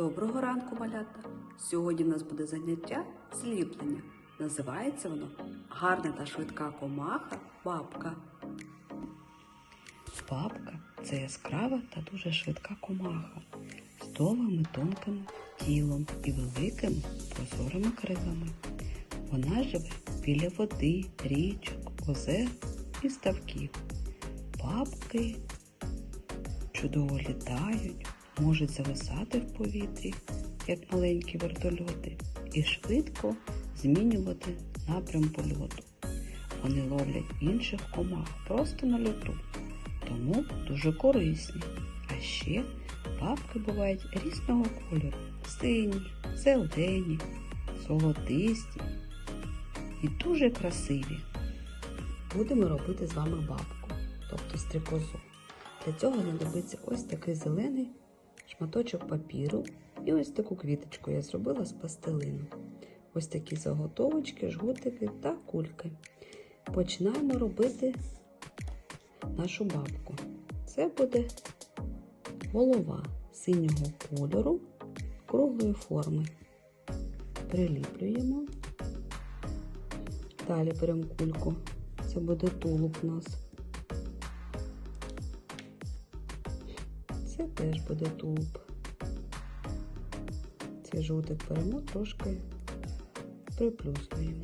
Доброго ранку, малята! Сьогодні в нас буде заняття зліплення. Називається воно Гарна та швидка комаха бабка. Бабка це яскрава та дуже швидка комаха з довгим і тонким тілом і великими прозорими крилами. Вона живе біля води, річок, озер і ставків. Бабки чудово літають, можуть зависати в повітрі, як маленькі вертольоти, і швидко змінювати напрям польоту. Вони ловлять інших комах просто на льоту, тому дуже корисні. А ще бабки бувають різного кольору: сині, зелені, золотисті і дуже красиві. Будемо робити з вами бабку, тобто стрикозу. Для цього знадобиться ось такий зелений шматочок папіру і ось таку квіточку я зробила з пластилину. Ось такі заготовочки, жгутики та кульки. Починаємо робити нашу бабку. Це буде голова синього кольору круглої форми. Приліплюємо. Далі беремо кульку. Це буде тулуб у нас. Це теж буде тулуб. Цей жовтик беремо, трошки приплюснуємо.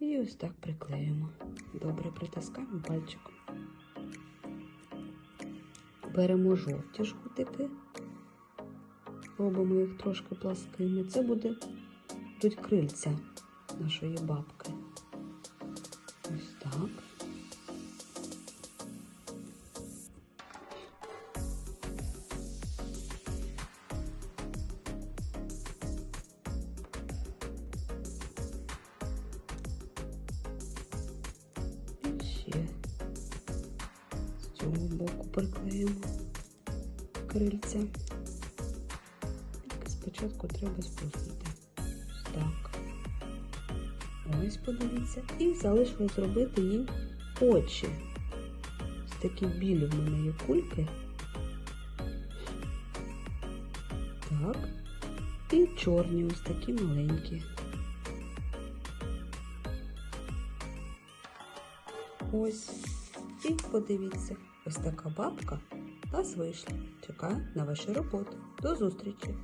І ось так приклеїмо. Добре притискаємо пальчиком. Беремо жовті жгутики, робимо їх трошки пласкими. Це буде будуть крильця нашої бабки. Ось так. Приклеїмо крильця. Тільки спочатку треба спустити. Так. Ось подивіться. І залишилось зробити їй очі. Ось такі білі в мене є кульки. Так. І чорні ось такі маленькі. Ось. І подивіться, ось така бабка та вийшла. Чекаю на ваші роботи. До зустрічі!